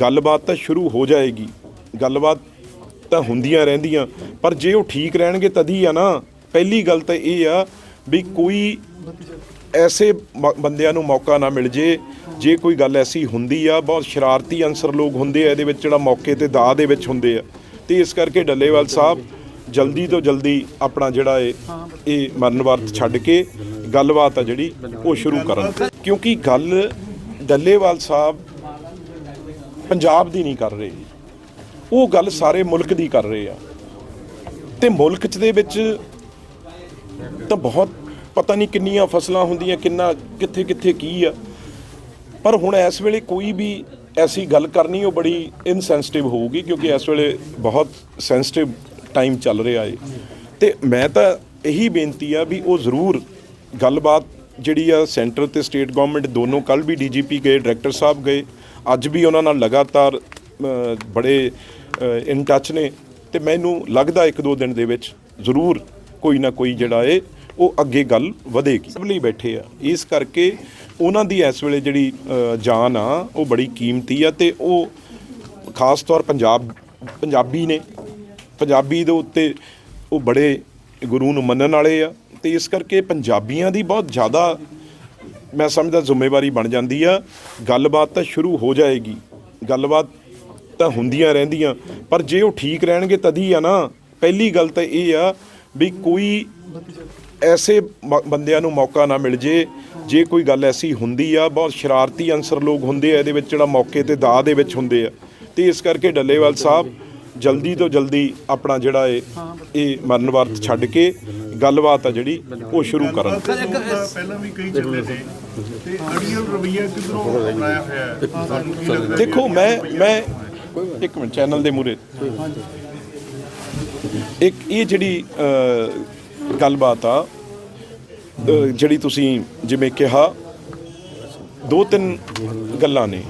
ਗੱਲਬਾਤ ਤਾਂ ਸ਼ੁਰੂ ਹੋ ਜਾਏਗੀ। ਗੱਲਬਾਤ ਤਾਂ ਹੁੰਦੀਆਂ ਰਹਿੰਦੀਆਂ, ਪਰ ਜੇ ਉਹ ਠੀਕ ਰਹਿਣਗੇ ਤਦੀ ਆ ਨਾ। ਪਹਿਲੀ ਗੱਲ ਤਾਂ ਇਹ ਆ ਵੀ ਕੋਈ ਐਸੇ ਮ- ਬੰਦਿਆਂ ਨੂੰ ਮੌਕਾ ਨਾ ਮਿਲ ਜੇ। ਜੇ ਕੋਈ ਗੱਲ ਐਸੀ ਹੁੰਦੀ ਆ, ਬਹੁਤ ਸ਼ਰਾਰਤੀ ਅਨਸਰ ਲੋਕ ਹੁੰਦੇ ਆ ਇਹਦੇ ਵਿੱਚ, ਜਿਹੜਾ ਮੌਕੇ ਤੇ ਦਾਅ ਦੇ ਵਿੱਚ ਹੁੰਦੇ ਆ। ਤੇ ਇਸ ਕਰਕੇ ਡੱਲੇਵਾਲ ਸਾਹਿਬ ਜਲਦੀ ਤੋਂ ਜਲਦੀ ਆਪਣਾ ਜਿਹੜਾ ਇਹ ਇਹ ਮਰਨ ਵਰਤ ਛੱਡ ਕੇ ਗੱਲਬਾਤ ਆ ਜਿਹੜੀ, ਉਹ ਸ਼ੁਰੂ ਕਰਨ। ਕਿਉਂਕਿ ਗੱਲ ਡੱਲੇਵਾਲ ਸਾਹਿਬ ਪੰਜਾਬ ਦੀ ਨਹੀਂ ਕਰ ਰਹੇ। ਉਹ ਗੱਲ ਸਾਰੇ ਮੁਲਕ ਦੀ ਕਰ ਰਹੇ ਆ। ਤੇ ਮੁਲਕ 'ਚ ਦੇ ਵਿੱਚ ਤਾਂ ਬਹੁਤ ਪਤਾ ਨਹੀਂ ਕਿੰਨੀਆਂ ਫਸਲਾਂ ਹੁੰਦੀਆਂ, ਕਿੰਨਾ, ਕਿੱਥੇ ਕਿੱਥੇ ਕੀ ਆ। ਪਰ ਹੁਣ ਇਸ ਵੇਲੇ ਕੋਈ ਵੀ ਐਸੀ ਗੱਲ ਕਰਨੀ, ਉਹ ਬੜੀ ਇਨਸੈਂਸਿਟਿਵ ਹੋਊਗੀ, ਕਿਉਂਕਿ ਇਸ ਵੇਲੇ ਬਹੁਤ ਸੈਂਸਿਟਿਵ ਟਾਈਮ ਚੱਲ ਰਿਹਾ ਏ। ਤੇ ਮੈਂ ਤਾਂ ਇਹੀ ਬੇਨਤੀ ਆ ਵੀ ਉਹ ਜ਼ਰੂਰ ਗੱਲਬਾਤ ਜਿਹੜੀ ਆ ਸੈਂਟਰ ਤੇ ਸਟੇਟ ਗਵਰਨਮੈਂਟ ਦੋਨੋਂ ਕੱਲ ਵੀ ਡੀਜੀਪੀ ਗਏ ਡਾਇਰੈਕਟਰ ਸਾਹਿਬ ਗਏ ਅੱਜ ਵੀ ਉਹਨਾਂ ਨਾਲ ਲਗਾਤਾਰ ਬੜੇ ਇਨ ਟੱਚ ਨੇ। ਤੇ ਮੈਨੂੰ ਲੱਗਦਾ ਇੱਕ ਦੋ ਦਿਨ ਦੇ ਵਿੱਚ ਜ਼ਰੂਰ ਕੋਈ ਨਾ ਕੋਈ ਜਿਹੜਾ ਏ, ਉਹ ਅੱਗੇ ਗੱਲ ਵਧੇਗੀ। ਸਭ ਲਈ ਬੈਠੇ ਆ। ਇਸ ਕਰਕੇ ਉਹਨਾਂ ਦੀ ਇਸ ਵੇਲੇ ਜਿਹੜੀ ਜਾਨ ਆ, ਉਹ ਬੜੀ ਕੀਮਤੀ ਆ ਤੇ ਉਹ ਖਾਸ ਤੌਰ ਪੰਜਾਬ, ਪੰਜਾਬੀ ਨੇ। ਪੰਜਾਬੀ ਦੇ ਉੱਤੇ ਉਹ ਬੜੇ ਗੁਰੂ ਨੂੰ ਮੰਨਣ ਵਾਲੇ ਆ। ਤੇ ਇਸ ਕਰਕੇ ਪੰਜਾਬੀਆਂ ਦੀ ਬਹੁਤ ਜ਼ਿਆਦਾ ਮੈਂ ਸਮਝਦਾ ਜ਼ਿੰਮੇਵਾਰੀ ਬਣ ਜਾਂਦੀ ਆ। ਗੱਲਬਾਤ ਤਾਂ ਸ਼ੁਰੂ ਹੋ ਜਾਏਗੀ। ਗੱਲਬਾਤ ਤਾਂ ਹੁੰਦੀਆਂ ਰਹਿੰਦੀਆਂ। ਪਰ ਜੇ ਉਹ ਠੀਕ ਰਹਿਣਗੇ ਤਦੀ ਆ ਨਾ। ਪਹਿਲੀ ਗੱਲ ਤਾਂ ਇਹ ਆ ਵੀ ਕੋਈ ਐਸੇ ਮ- ਬੰਦਿਆਂ ਨੂੰ ਮੌਕਾ ਨਾ ਮਿਲ ਜੇ। ਜੇ ਕੋਈ ਗੱਲ ਐਸੀ ਹੁੰਦੀ ਆ, ਬਹੁਤ ਸ਼ਰਾਰਤੀ ਅਨਸਰ ਲੋਕ ਹੁੰਦੇ ਆ, ਇਹਦੇ ਵਿੱਚ ਜਿਹੜਾ ਮੌਕੇ ਤੇ ਦਾਅ ਦੇ ਵਿੱਚ ਹੁੰਦੇ ਆ। ਤੇ ਇਸ ਕਰਕੇ ਡੱਲੇਵਾਲ ਸਾਹਿਬ ਜਲਦੀ ਤੋਂ ਜਲਦੀ ਆਪਣਾ ਜਿਹੜਾ ਇਹ ਇਹ ਮਰਨ ਵਰਤ ਛੱਡ ਕੇ ਗੱਲਬਾਤ ਆ ਜਿਹੜੀ ਉਹ ਸ਼ੁਰੂ ਕਰਨ। ਪਹਿਲਾਂ ਵੀ ਕਈ ਚੱਲੇ ਨੇ ਤੇ ਅੜੀਅਲ ਰਵਈਆ ਕਿਧਰੋਂ ਅਪਣਾਇਆ ਹੋਇਆ ਹੈ? ਤੁਹਾਨੂੰ ਕੀ ਲੱਗਦਾ ਦੇਖੋ ਮੈਂ ਮੈਂ ਇੱਕ ਮਿੰਟ ਚੈਨਲ ਦੇ ਮੂਰੇ ਇੱਕ ਇਹ ਜਿਹੜੀ ਗੱਲਬਾਤ ਆ ਜਿਹੜੀ ਤੁਸੀਂ ਜਿਵੇਂ ਕਿਹਾ ਦੋ ਤਿੰਨ ਗੱਲਾਂ ਨੇ।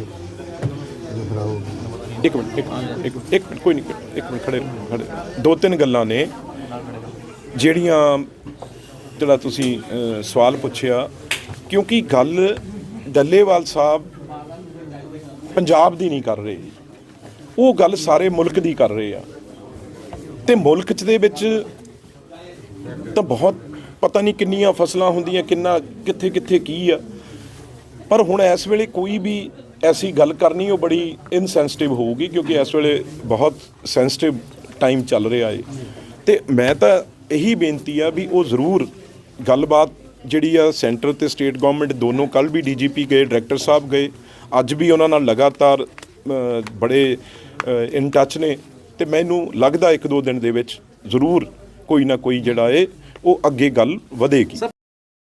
ਇੱਕ ਮਿੰਟ ਇੱਕ ਮਿੰਟ, ਕੋਈ ਨਹੀਂ ਇੱਕ ਮਿੰਟ ਖੜੇ। ਦੋ ਤਿੰਨ ਗੱਲਾਂ ਨੇ। ਜਿਹੜੀਆਂ ਜਿਹੜਾ ਤੁਸੀਂ ਸਵਾਲ ਪੁੱਛਿਆ, ਕਿਉਂਕਿ ਗੱਲ ਡੱਲੇਵਾਲ ਸਾਹਿਬ ਪੰਜਾਬ ਦੀ ਨਹੀਂ ਕਰ ਰਹੇ। ਉਹ ਗੱਲ ਸਾਰੇ ਮੁਲਕ ਦੀ ਕਰ ਰਹੇ ਆ। ਤੇ ਮੁਲਕ 'ਚ ਦੇ ਵਿੱਚ ਤਾਂ ਬਹੁਤ ਪਤਾ ਨਹੀਂ ਕਿੰਨੀਆਂ ਫਸਲਾਂ ਹੁੰਦੀਆਂ, ਕਿੰਨਾ, ਕਿੱਥੇ ਕਿੱਥੇ ਕੀ ਆ। ਪਰ ਹੁਣ ਇਸ ਵੇਲੇ ਕੋਈ ਵੀ ਐਸੀ ਗੱਲ ਕਰਨੀ, ਉਹ ਬੜੀ ਇਨਸੈਂਸਿਟਿਵ ਹੋਊਗੀ, ਕਿਉਂਕਿ ਇਸ ਵੇਲੇ ਬਹੁਤ ਸੈਂਸਿਟਿਵ ਟਾਈਮ ਚੱਲ ਰਿਹਾ ਏ। ਤੇ ਮੈਂ ਤਾਂ ਇਹੀ ਬੇਨਤੀ ਆ ਵੀ ਉਹ ਜ਼ਰੂਰ ਗੱਲਬਾਤ ਜਿਹੜੀ ਆ ਸੈਂਟਰ ਤੇ ਸਟੇਟ ਗਵਰਨਮੈਂਟ ਦੋਨੋਂ ਕੱਲ ਵੀ ਡੀਜੀਪੀ ਗਏ, ਡਾਇਰੈਕਟਰ ਸਾਹਿਬ ਗਏ, ਅੱਜ ਵੀ ਉਹਨਾਂ ਨਾਲ ਲਗਾਤਾਰ ਬੜੇ ਇਨ ਟੱਚ ਨੇ ਤੇ ਮੈਨੂੰ ਲੱਗਦਾ ਇੱਕ ਦੋ ਦਿਨ ਦੇ ਵਿੱਚ ਜ਼ਰੂਰ ਕੋਈ ਨਾ ਕੋਈ ਜਿਹੜਾ ਏ ਉਹ ਅੱਗੇ ਗੱਲ ਵਧੇਗੀ।